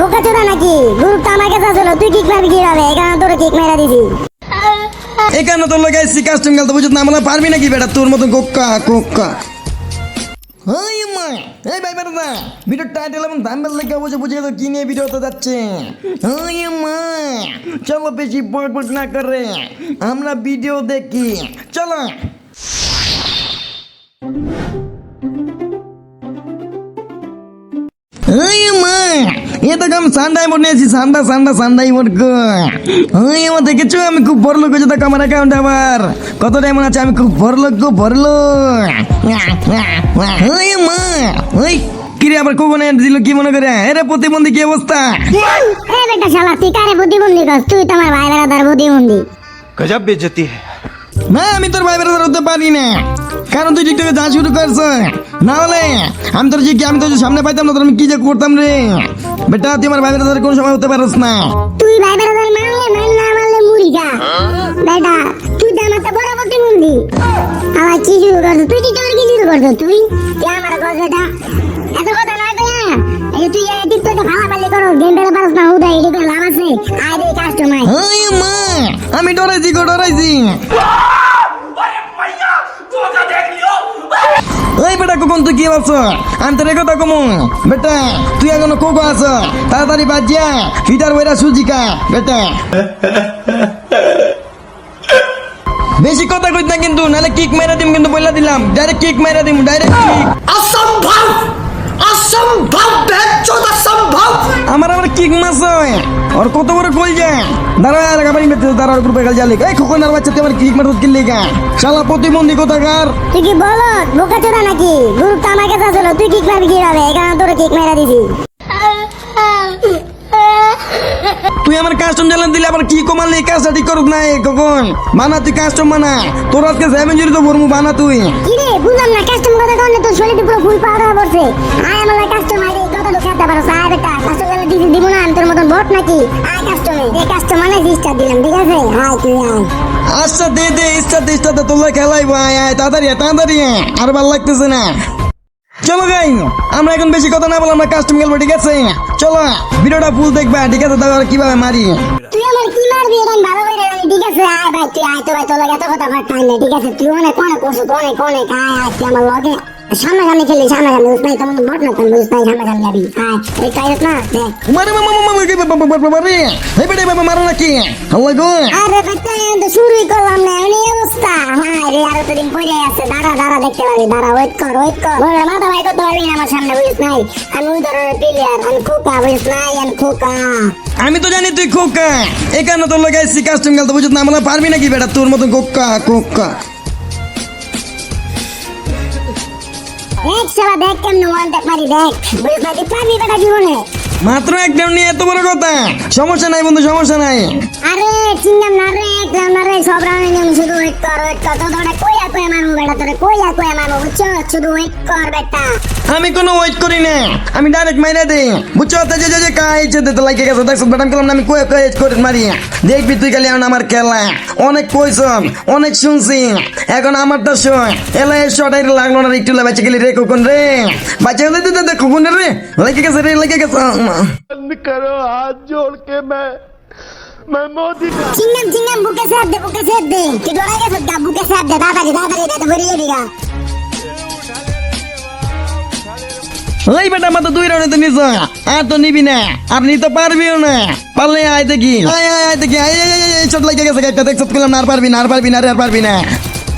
বোকা চোদা নাকি? গ্রুপ তো আমার কাছে আসলো তুই কিক মারবি কীভাবে? এখানে তোর কিক মেরা দিছি। এখানে তোর লোক এসছি কাস্টম খেলতে বুঝতে না? আমরা পারবি নাকি বেটা? তোর মতো কোক্কা কোক্কা। হাই মা, এই ভাই বেটা না ভিডিও টাইটেল এবং থাম্বনেল লেখা বুঝে বুঝে তো কি নিয়ে ভিডিও তো যাচ্ছে। হাই মা, চলো বেশি বড় না করে, আমরা ভিডিও দেখি। চলো এ তো আমি সান্ডা ইমোট নিয়েছি সান্ডা সান্ডা সান্ডা ইমোট ওই আমার দেখেছ আমি খুব বড় লোক হয়েছে দেখো আমার অ্যাকাউন্টে আবার। কত এমন আছে আমি খুব বড় লোক খুব বড় লোক। ওই মা ওই। কিরে আবার কোবনে দিল কি মনে করে? এরে প্রতিবন্ধী কি অবস্থা? এ বেটা শালা তুই কারে প্রতিবন্ধী কস? তুই তো আমার ভাই বেড়াদার প্রতিবন্ধী। গজব বেজতি। না আমি তোর ভাই বেড়াদার হতে পারি না। কারণ তুই টিকটকে যা শুরু করছ না হলে আমি তোর যে কি আমি তোর যে সামনে পাইতাম না তোর আমি কি যে করতাম রে? বেটা তুই আমার ভাই বেড়াদার কোন সময় হতে পারস না। তুই ভাই বেড়াদার মার না মারলে মুড়ি খা বেটা তুই তো আমার তো আমার কি শুরু করছ? তুই কি তোর কি শুরু করছ? তুই? তুই আমার কস বেটা। এত কথা নয় তো এই তুই এই টিকটকে ভালো পালি করো গেম খেলে পারস না লাভ আছে। আয় রে কাস্টমার আমি ডরাইছি গো ডরাইছি। এই বেটা কখন তুই কি বলছ আমি তো রেখো কমু। বেটা তুই এখনও কোকো আছ? তাড়াতাড়ি বাজিয়া হিটার বইরা সুজিকা বেটা। বেশি কথা কইত না কিন্তু নালে কিক মেরে দিম কিন্তু বইলা দিলাম। ডাইরেক্ট কিক মেরে দিম ডাইরেক্ট কিক অসম্ভব! অসম্ভব বেচোদ অসম্ভব! আমার আমার কিক মাছ ওর কত বড় কই যায় দাঁড়া লাগা পানি বেতে দাঁড়া গ্রুপে গেল জালি এই খোকন আর বাচ্চা তুই আমার কিক মারত কিনলি গা শালা প্রতিবন্ধী কোথাকার তুই কি বল বোকা চোদা নাকি গ্রুপ তো আমার কাছে আসলো তুই কিক মারবি কীভাবে এখানে তোর কিক মেরা দিছি তুই আমার কাস্টম চ্যালেঞ্জ দিলে আবার কি কমালি এই কাজটা ঠিক করুক নাই কখন মানা তুই কাস্টম মানা তোর আজকে সেভেন জিরো তো ভরমু বানা তুই কি রে বুঝলাম না কাস্টম কথা কারণে তোর শরীরে পুরো ফুল পড়ছে আয় আমার কাস্টম আই পারো আয় বেটা বট নাকি আয় কাস্টমে এই কাস্টম মানে রেজিস্টার দিলাম ঠিক আছে? আয় তুই আয় আচ্ছা দে দে ইস্টা দে ইস্টা দে তোলা খেলাই ভাই আয় তাড়াতাড়ি আয়, তাড়াতাড়ি আয়। আর ভালো লাগতেছে না। চলো গাই আমরা এখন বেশি কথা না বলে আমরা কাস্টম খেলব ঠিক আছে? চলো ভিডিওটা ফুল দেখবা ঠিক আছে? তাহলে কীভাবে মারি? তুই আমার কি মারবি? এটা আমি ভালো করে জানি ঠিক আছে? আয় ভাই তুই আয় তো ভাই তোর লাগে এত কথা আমার টাইম নেই ঠিক আছে? তুই অনেক অনেক তো অনেক অনেক আয় আয় তুই আমার লগে। সামনে সামনে খেলি সামনে সামনে বুঝ নাই তোমার বট না তুমি বুঝ নাই সামনে সামনে যাবি আয় এই কাইরত না দেখ মারে মামা মামা মামা বাবা বাবা বাবা রে এই বেটা বাবা মারো নাকি? আল্লাহ গো। আরে বেটা আমি তো শুরুই করলাম না এমনি অবস্থা। হ্যাঁ রে আরও তো দিন পরে আছে। দাঁড়া দাঁড়া দেখতে পাবি। দাঁড়া ওয়েট কর ওয়েট কর। বলে মাথা ভাই করতে পারবি না আমার সামনে বুঝিস নাই? আমি ওই ধরনের প্লেয়ার আমি খোকা বুঝিস নাই? আমি খোকা। আমি তো জানি তুই খোকা। এখানে তোর লোক এসছি কাস্টম খেলতে বুঝত না? আমরা পারবি নাকি বেটা? তোর মতো কোক্কা কোক্কা দেখ সারা দেখ কেমন ওয়ান দেখ মারি দেখ বুঝিস না তুই পারবি বেটা জীবনে মাত্র এক ডাউন নিয়ে এত বড় কথা। সমস্যা নাই বন্ধু সমস্যা নাই। আরে চিংগাম না রে একদম না রে সব রাউন্ডে নিয়ম শুধু ওয়েট কর ওয়েট কর। তো তোরা কইয়া কইয়া মারবো বেটা? তোরা কইয়া কইয়া মারবো বুঝছ? শুধু ওয়েট কর বেটা। আমি কোনো ওয়েট করি না। আমি ডাইরেক্ট মাইরা দেই। বুঝছ? তো যে যে কাই যে তো লাগে গেছে। দেখছ ব্যাটাম করলাম না আমি কয়ে কয়ে করে মারি। দেখবি তুই খালি এখন আমার খেলা। অনেক কইছম অনেক শুনছি। এখন আমারটা শোন। এলা এর শটাই লাগল না একটু বেঁচে গেলি রে কখন রে। বাচ্চা দে দে দে কখন রে লেগে গেছে রে লেগে গেছে। बंद करो हाथ जोड़ के मैं मैं मोदी का চিংগাম চিংগাম বুকে স্যাপ দে বুকে স্যাপ দে তুই ডরাই গেছ গা বুকে স্যাপ দে তাড়াতাড়ি তাড়াতাড়ি দে তো ভরে যাবি গা ওই বেটা মাত্র দুই রাউন্ডে তো নিছ আর তো নিবি না আর নিতে পারবিও না পারলে আয় দেখি আয় আয় আয় দেখি আয় আয় আয় চট লাগে গেছে একটা দেখছ করলাম না আর পারবি না আর পারবি না আর আর পারবি না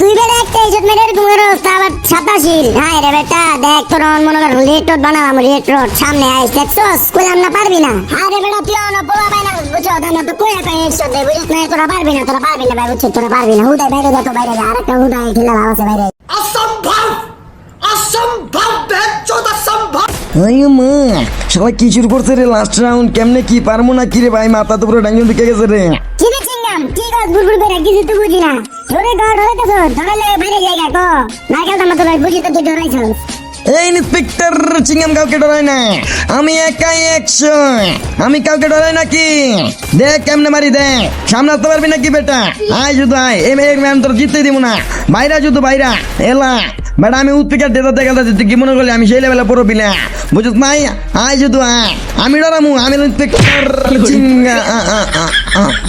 তুই বেড়ে একটা ইজত মেরে ঘুমের অবস্থা আবার সাতাশিল রে বেটা দেখ তোর মনে কর রেড রোড বানালাম রেড রোড সামনে আইস দেখছস? কইলাম না পারবি না? হায় রে বেটা তুই অন পোলা পাই না বুঝছ? না তো কই একটা ইজত দে বুঝছ না তোরা পারবি না তোরা পারবি না ভাই বুঝছ তোরা পারবি না। হুদাই বাইরে যা তো বাইরে যা। আরেকটা হুদাই খেলা ভালো আছে বাইরে। অসম্ভব! অসম্ভব বেচোদ অসম্ভব! আরে মা সবাই কি করছে রে লাস্ট রাউন্ড কেমনে কি পারমু না কি রে ভাই? মাথা তো পুরো ডাঙ্গন ঢুকে গেছে রে। ঠিক আছে বুড়বুড় করে? কিছু তো বুঝি না। আমি একাই একশো আমি কাউকে ডরাই নাকি? দেখ, কেমনে মারি দেখ। সামনে আসতে পারবি নাকি বেটা? আয় শুধু আয়। এম এম তোর জিততে দিব না। বাইরা শুধু বাইরা। এলা। বেটা আমি উৎপিকার ডেটা দেখা যাচ্ছে তুই কি মনে করলি? আমি সেই লেভেলে পড়বি না। বুঝছ নাই আয় শুধু আমি ডরামু আমি।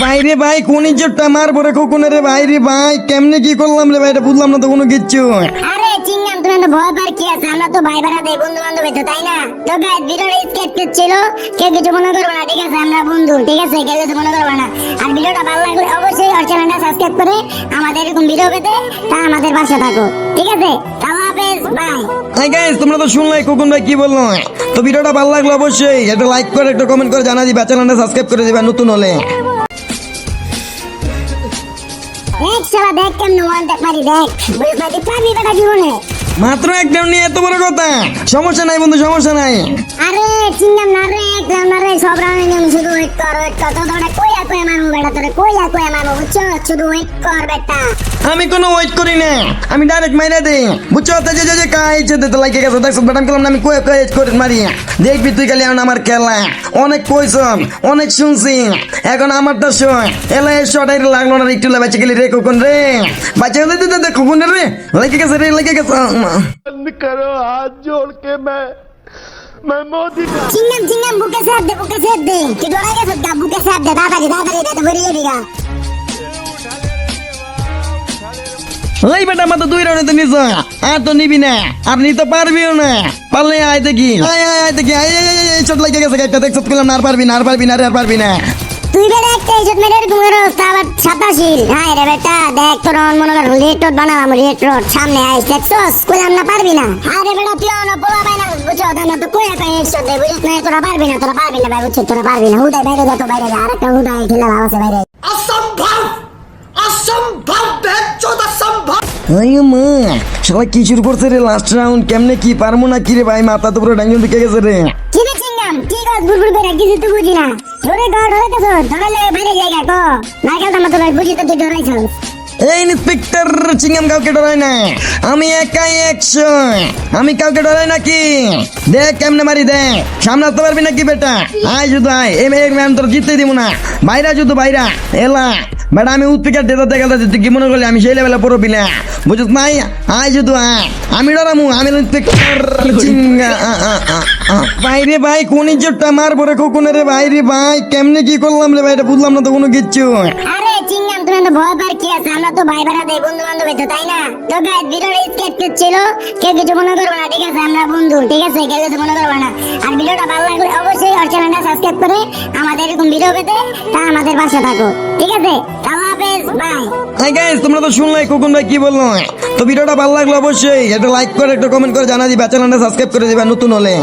ভাই রে ভাই, কোন ইজ্জতটা মারবো রে কখনো রে? ভাই রে ভাই, কেমনে কি করলাম রে ভাই? এটা বুঝলাম না তো কোনো কিচ্ছু। চিংগাম তুমি তো ভয় পার কি আছে? আমরা তো ভাই ভাড়া বন্ধু বান্ধব তো তাই না? তো ভিডিওটা কেউ কিছু মনে না, ঠিক আছে? আমরা বন্ধু, ঠিক আছে? কেউ কিছু মনে না। আর ভিডিওটা ভালো লাগলে অবশ্যই চ্যানেলটা সাবস্ক্রাইব করে আমাদের এরকম ভিডিও পেতে, তা আমাদের পাশে থাকো, ঠিক আছে? হাফেজ বাই তোমরা তো শুনলাই খোকন ভাই কি বলল? তো ভিডিওটা ভালো লাগল অবশ্যই, একটা লাইক করে, একটা কমেন্ট করে জানা দিবা চ্যানেলটা সাবস্ক্রাইব করে দিবা নতুন হলে। দেখ শালা দেখ কেমন ওয়ান দেখ মারি দেখ। বুঝতে পারছি পাবি বেটা জীবনে মাত্র একটা নিয়ে এত বড় কথা। সমস্যা নাই বন্ধু সমস্যা নাই। আরে চিংগাম না রে একদম না রে সব রাউন্ড নিয়ম শুধু ওয়েট কর ওয়েট কর। তো তোরা কইয়া কইয়া মারবো বেটা তোরে কইয়া কইয়া মারবো বুঝছ? শুধু ওয়েট কর বেটা। আমি কোনো ওয়েট করি না আমি ডাইরেক্ট মাইরা দেই বুঝছো তো যে যে যে কাজ যেতে তো লাগে গেছে দেখছো বাটাম করলাম না আমি কয়ে কয়ে করে মারি দেখবি তুই খালি এখন আমার খেলা অনেক কইছম অনেক শুনছি এখন আমারটা শোন এলা এই শটাই লাগলো না একটু লাগাইছে গেলি রে কখন রে বাচ্চা দে দে দে কখন রে লেগে গেছে রে লেগে গেছে बंद करो हाथ जोड़ के मैं मैं मोदी का চিংগাম চিংগাম বুকে স্যাপ দে বুকে স্যাপ দে তুই ডরা গেছিস গা বুকে স্যাপ দে তাড়াতাড়ি তাড়াতাড়ি দে তো বেরিয়ে যাবি এই বেটা মা তো দুই রাউন্ডে তো নিছ। আর তো নিবি না। আর নিতে পারবিও না। পারলে আয় দেখি। আয় আয় আয় দেখি। আয় আয় চট লাগে গেছে গাইটা দেখছ করলাম আর পারবি না, আর পারবি না আর পারবি না। তুই বেটা একটা ইজ্জত মেরে এরকম করে অবস্থা আবার সাতাশিল হাই রে বেটা, দেখ তোর অন মনে কর লেট রোড বানালাম লেট রোড সামনে আইস দেখছস কইলাম না পারবি না। হাই রে বেটা, তুই অন পোলা পাই না, বুঝছ? না তো কই হেডশট দে বুঝছ? না, তোরা পারবি না, তোরা পারবি না, ভাই, বুঝছ? তোরা পারবি না। হুদাই বাইরে যা তো বাইরে যা, আরেকটা হুদাই খেলা ভালো আছে বাইরে। আরে মা করছে রে লাস্ট রাউন্ড কেমনে কি পারমু না রে ভাই? মাথা তো পুরো ঢুকে গেছে রে। এই না। আমি একাই একশো আমি কাউকে ডরাই নাকি দেখ কেমনে মারি দে সামলাতে পারবি নাকি বেটা? আয় শুধু আয়। এই ম্যাম তোর জিততে দিব না। বাইরা শুধু বাইরা। এলা। বেটা আমি উৎপিকার ডেটা দেখা যাচ্ছে তুই কি মনে করলি আমি সেই লেভেলে পড়বি না বুঝছ নাই? আয় শুধু আমি ডরামু আমি। বাইরে ভাই কোন ইজ্জতটা মারবো রে কখনো রে বাইরে ভাই? কেমনে কি করলাম রে ভাই এটা বুঝলাম না তো কোনো কিচ্ছু। আরে চিংগাম তুমি তো ভয় পার কি আছে? আমরা তো ভাই ভাড়া দেই বন্ধু বান্ধব তো তাই না? তো গাইস ভিডিওটা স্কেপ ছিল কেউ কিছু মনে করব না ঠিক আছে? আমরা বন্ধু ঠিক আছে? কেউ কিছু মনে করব না। আর ভিডিওটা ভালো লাগলে চ্যানেলটা সাবস্ক্রাইব করে আমাদের এরকম ভিডিও পেতে, তা আমাদের পাশে থাকো। ঠিক আছে? তোমরা তো শুনলে কুকুন ভাই কি বলল? তো ভিডিওটা ভালো লাগল অবশ্যই একটা লাইক করে, একটা কমেন্ট করে জানা দিবা চ্যানেলটা সাবস্ক্রাইব করে দিবা নতুন হলে।